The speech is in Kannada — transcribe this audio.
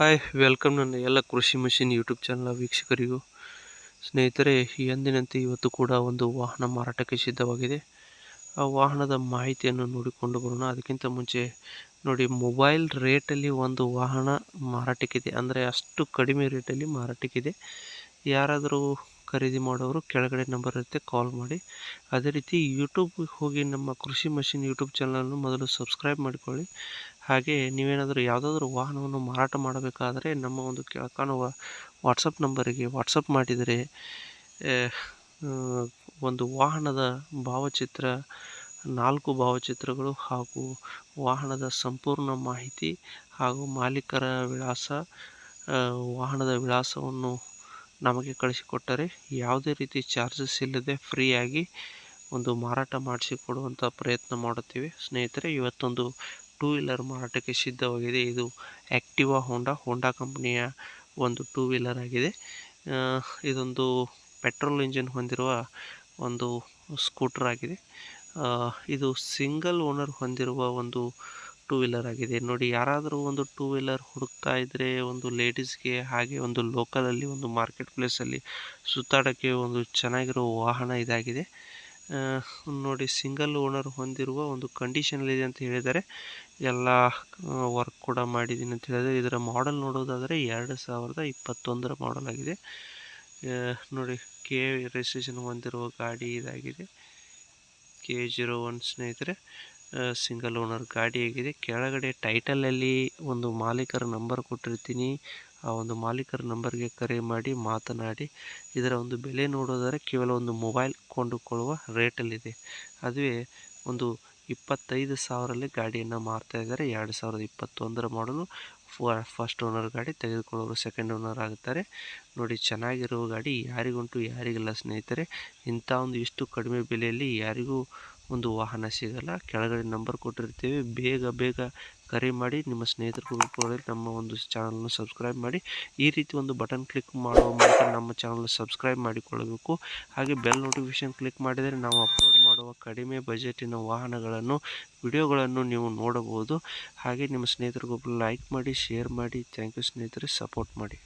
ಹಾಯ್ ವೆಲ್ಕಮ್ ನನ್ನ ಎಲ್ಲ ಕೃಷಿ ಮಷಿನ್ ಯೂಟ್ಯೂಬ್ ಚಾನಲ್ ವೀಕ್ಷಕರಿಗೂ. ಸ್ನೇಹಿತರೆ ಎಂದಿನಂತೆ ಇವತ್ತು ಕೂಡ ಒಂದು ವಾಹನ ಮಾರಾಟಕ್ಕೆ ಸಿದ್ಧವಾಗಿದೆ. ಆ ವಾಹನದ ಮಾಹಿತಿಯನ್ನು ನೋಡಿಕೊಂಡು ಬರೋಣ. ಅದಕ್ಕಿಂತ ಮುಂಚೆ ನೋಡಿ ಮೊಬೈಲ್ ರೇಟಲ್ಲಿ ಒಂದು ವಾಹನ ಮಾರಾಟಕ್ಕಿದೆ. ಅಂದರೆ ಅಷ್ಟು ಕಡಿಮೆ ರೇಟಲ್ಲಿ ಮಾರಾಟಕ್ಕಿದೆ. ಯಾರಾದರೂ ಖರೀದಿ ಮಾಡೋರು ಕೆಳಗಡೆ ನಂಬರ್ ಇರುತ್ತೆ ಕಾಲ್ ಮಾಡಿ. ಅದೇ ರೀತಿ ಯೂಟ್ಯೂಬ್ಗೆ ಹೋಗಿ ನಮ್ಮ ಕೃಷಿ ಮಷಿನ್ ಯೂಟ್ಯೂಬ್ ಚಾನಲನ್ನು ಮೊದಲು ಸಬ್ಸ್ಕ್ರೈಬ್ ಮಾಡಿಕೊಳ್ಳಿ. ಹಾಗೆ ನೀವೇನಾದರೂ ಯಾವುದಾದ್ರೂ ವಾಹನವನ್ನು ಮಾರಾಟ ಮಾಡಬೇಕಾದರೆ ನಮ್ಮ ಒಂದು ಕೆಳಕಾಣುವ ವಾಟ್ಸಪ್ ನಂಬರಿಗೆ ವಾಟ್ಸಪ್ ಮಾಡಿದರೆ ಒಂದು ವಾಹನದ ಭಾವಚಿತ್ರ, ನಾಲ್ಕು ಭಾವಚಿತ್ರಗಳು ಹಾಗೂ ವಾಹನದ ಸಂಪೂರ್ಣ ಮಾಹಿತಿ ಹಾಗೂ ಮಾಲೀಕರ ವಿಳಾಸ ವಾಹನದ ವಿಳಾಸವನ್ನು ನಮಗೆ ಕಳಿಸಿಕೊಟ್ಟರೆ ಯಾವುದೇ ರೀತಿ ಚಾರ್ಜಸ್ ಇಲ್ಲದೆ ಫ್ರೀಯಾಗಿ ಒಂದು ಮಾರಾಟ ಮಾಡಿಸಿಕೊಡುವಂಥ ಪ್ರಯತ್ನ ಮಾಡುತ್ತೇವೆ. ಸ್ನೇಹಿತರೆ, ಇವತ್ತೊಂದು ಟೂ ವೀಲರ್ ಮಾರಾಟಕ್ಕೆ ಸಿದ್ಧವಾಗಿದೆ. ಇದು ಆ್ಯಕ್ಟಿವಾ ಹೋಂಡಾ ಹೋಂಡಾ ಕಂಪ್ನಿಯ ಒಂದು ಟೂ ವೀಲರ್ ಆಗಿದೆ. ಇದೊಂದು ಪೆಟ್ರೋಲ್ ಇಂಜಿನ್ ಹೊಂದಿರುವ ಒಂದು ಸ್ಕೂಟರ್ ಆಗಿದೆ. ಇದು ಸಿಂಗಲ್ ಓನರ್ ಹೊಂದಿರುವ ಒಂದು ಟೂ ವೀಲರ್ ಆಗಿದೆ. ನೋಡಿ, ಯಾರಾದರೂ ಒಂದು ಟೂ ವೀಲರ್ ಹುಡುಕ್ತಾ ಇದ್ದರೆ ಒಂದು ಲೇಡೀಸ್ಗೆ ಹಾಗೆ ಒಂದು ಲೋಕಲಲ್ಲಿ ಒಂದು ಮಾರ್ಕೆಟ್ ಪ್ಲೇಸಲ್ಲಿ ಸುತ್ತಾಡೋಕ್ಕೆ ಒಂದು ಚೆನ್ನಾಗಿರೋ ವಾಹನ ಇದಾಗಿದೆ. ನೋಡಿ ಸಿಂಗಲ್ ಓನರ್ ಹೊಂದಿರುವ ಒಂದು ಕಂಡೀಷನಲ್ಲಿದೆ ಅಂತ ಹೇಳಿದ್ದಾರೆ. ಎಲ್ಲ ವರ್ಕ್ ಕೂಡ ಮಾಡಿದ್ದೀನಿ ಅಂತ ಹೇಳಿದರೆ ಇದರ ಮಾಡೆಲ್ ನೋಡೋದಾದರೆ ಎರಡು ಸಾವಿರದ ಇಪ್ಪತ್ತೊಂದರ ಮಾಡೆಲ್ ಆಗಿದೆ. ನೋಡಿ ಕೆ ರಿಜಿಸ್ಟ್ರೇಷನ್ ಹೊಂದಿರುವ ಗಾಡಿ ಇದಾಗಿದೆ. ಕೆ ಜೀರೋ ಒನ್ ಸ್ನೇಹಿತರೆ ಸಿಂಗಲ್ ಓನರ್ ಗಾಡಿ ಆಗಿದೆ. ಕೆಳಗಡೆ ಟೈಟಲಲ್ಲಿ ಒಂದು ಮಾಲೀಕರ ನಂಬರ್ ಕೊಟ್ಟಿರ್ತೀನಿ. ಆ ಒಂದು ಮಾಲೀಕರ ನಂಬರ್ಗೆ ಕರೆ ಮಾಡಿ ಮಾತನಾಡಿ, ಇದರ ಒಂದು ಬೆಲೆ ನೋಡೋದಾದರೆ ಕೇವಲ ಒಂದು ಮೊಬೈಲ್ ಕೊಂಡುಕೊಳ್ಳುವ ರೇಟಲ್ಲಿದೆ. ಅದುವೇ ಒಂದು ಇಪ್ಪತ್ತೈದು ಸಾವಿರಲ್ಲಿ ಗಾಡಿಯನ್ನು ಮಾರ್ತಾ ಇದ್ದಾರೆ. ಎರಡು ಸಾವಿರದ ಇಪ್ಪತ್ತೊಂದರ ಮಾಡಲು ಫಸ್ಟ್ ಓನರ್ ಗಾಡಿ ತೆಗೆದುಕೊಳ್ಳೋರು ಸೆಕೆಂಡ್ ಓನರ್ ಆಗುತ್ತಾರೆ ನೋಡಿ, ಚೆನ್ನಾಗಿರುವ ಗಾಡಿ ಯಾರಿಗುಂಟು ಯಾರಿಗಿಲ್ಲ ಸ್ನೇಹಿತರೆ. ಇಂಥ ಒಂದು ಇಷ್ಟು ಕಡಿಮೆ ಬೆಲೆಯಲ್ಲಿ ಯಾರಿಗೂ ಒಂದು ವಾಹನ ಸಿಗಲ್ಲ. ಕೆಳಗಡೆ ನಂಬರ್ ಕೊಟ್ಟಿರ್ತೀವಿ. ಬೇಗ ಬೇಗ ಕರೆ ಮಾಡಿ, ನಿಮ್ಮ ಸ್ನೇಹಿತರಿಗೂ ಕೂಡ ನಮ್ಮ ಒಂದು ಚಾನಲ್ನ ಸಬ್ಸ್ಕ್ರೈಬ್ ಮಾಡಿ. ಈ ರೀತಿ ಒಂದು ಬಟನ್ ಕ್ಲಿಕ್ ಮಾಡುವ ಮೂಲಕ ನಮ್ಮ ಚಾನಲ್ ಸಬ್ಸ್ಕ್ರೈಬ್ ಮಾಡಿಕೊಳ್ಳಬೇಕು. ಹಾಗೆ ಬೆಲ್ ನೋಟಿಫಿಕೇಷನ್ ಕ್ಲಿಕ್ ಮಾಡಿದರೆ ನಾವು ಅಪ್ಲೋಡ್ ಮಾಡುವ ಕಡಿಮೆ ಬಜೆಟಿನ ವಾಹನಗಳನ್ನು, ವಿಡಿಯೋಗಳನ್ನು ನೀವು ನೋಡಬಹುದು. ಹಾಗೆ ನಿಮ್ಮ ಸ್ನೇಹಿತರಿಗೊಬ್ಬರು ಲೈಕ್ ಮಾಡಿ, ಶೇರ್ ಮಾಡಿ. ಥ್ಯಾಂಕ್ ಯು ಸ್ನೇಹಿತರೆ. ಸಪೋರ್ಟ್ ಮಾಡಿ.